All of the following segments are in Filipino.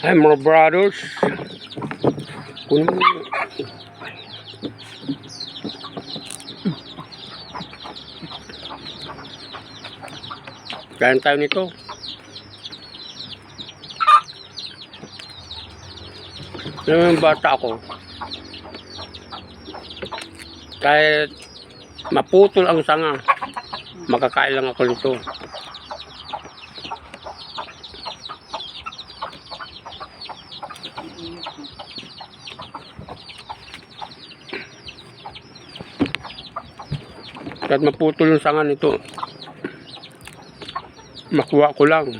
Hi mga brothers. Mo. Kain tayo nito. Yung bata ako. Kahit maputol ang sanga, makakain lang ako nito. Kahit maputol yung sanga nito, makuha ko lang.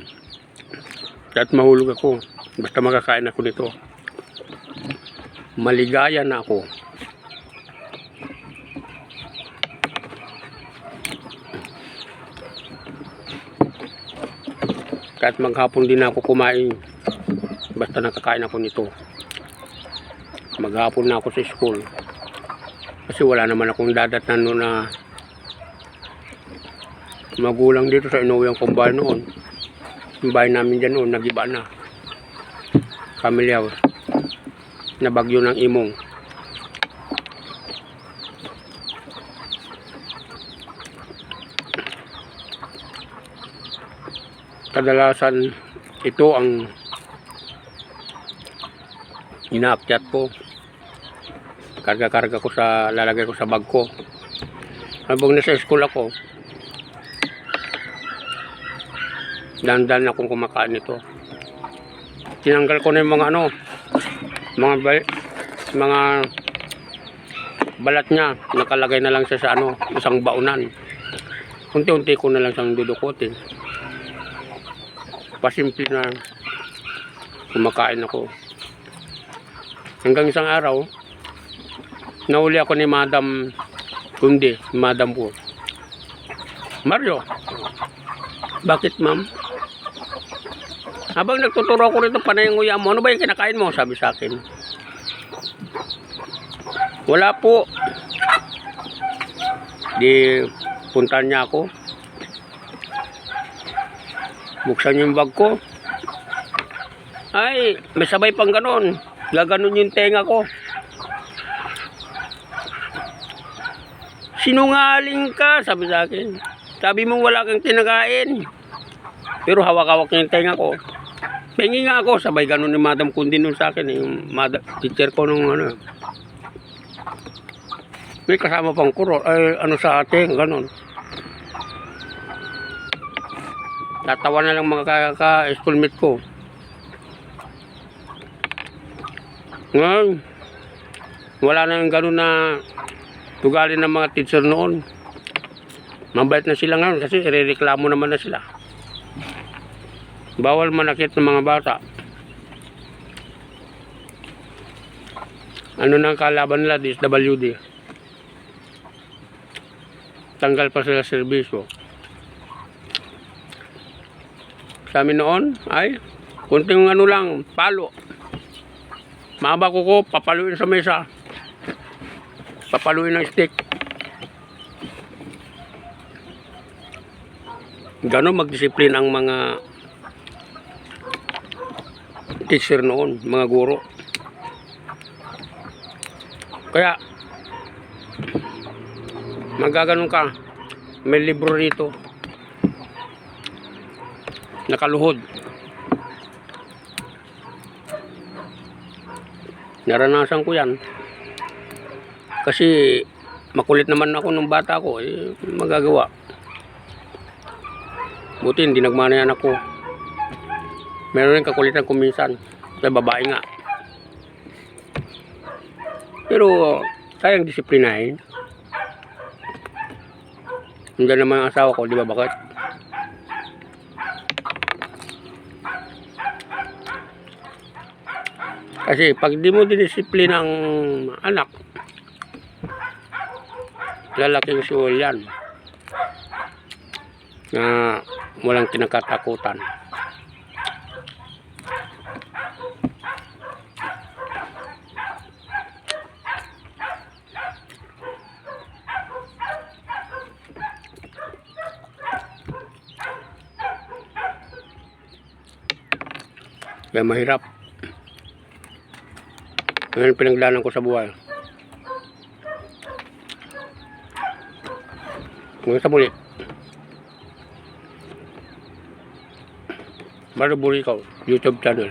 Kahit mahulog ako, basta makakain ako nito. Maligaya na ako. Kahit maghapon din ako kumain, basta nakakain ako nito. Maghapon na ako sa school. Kasi wala naman akong dadatnan noon na magulang dito sa inuwi kong bahay noon. Yung bahay namin dyan noon, nagiba na. Family house. Na bagyo ng imong. Kadalasan ito ang inaakyat ko. Karga-karga ko sa lalagay ko sa bag ko. Habang nasa school ako, dandan akong kumakain nito. Tinanggal ko na yung mga ano, mga bal- mga balat niya, nakalagay na lang siya sa ano, isang baunan. Unti-unti ko na lang siyang dudukutin. Pasimple na kumakain ako. Hanggang isang araw, nauli ako ni Madam Kundi, Madam ko. Mario, bakit ma'am? Habang nagtuturo ako rito, panay nguya mo, ano ba yung kinakain mo? Sabi sa akin. Wala po. Di puntahan niya ako. Buksan yung bag ko. Ay, may sabay pang ganon. Gaganon yung tenga ko. Sinungaling ka, sabi sa akin. Sabi mo wala kang tinakain. Pero hawak-hawak niya yung tenga ko. Pengi nga ako, sabay ganun ni Madam Kundi nun sa akin. Yung madam, teacher ko nung ano. May kasama pang kuro, ay ano sa atin, ganun. Tatawa na lang mga ka-schoolmate ko. Ngayon, wala na yung ganun na tugali ng mga teacher noon. Mabait na sila ngayon kasi irereklamo naman na sila. Bawal manakit ng mga bata. Ano na ang kalaban nila, DSWD. Tanggal pa sila serbisyo. Sa amin noon ay kunting ano lang, palo. Mahaba ko ko, papaluin sa mesa. Papaluin ng stick. Ganon magdisiplin ang mga teacher noon, mga guro. Kaya, magaganon ka, may libro rito. Nakaluhod. Naranasan ko yan. Kasi makulit naman ako nung bata ko, eh, magagawa. Buti hindi nagmana yan ako. Meron rin kakulitan ko minsan. Sa babae nga. Pero kayang disiplinahin. Hindi naman ang asawa ko, di ba bakit? Kasi pag di mo dinisiplina ang anak, lalaking suwal yan na walang kinakatakutan. Kaya mahirap. Ngayon pinagdaanan ko sa buhay. Hanggang sa muli. Baro Burikaw, YouTube channel.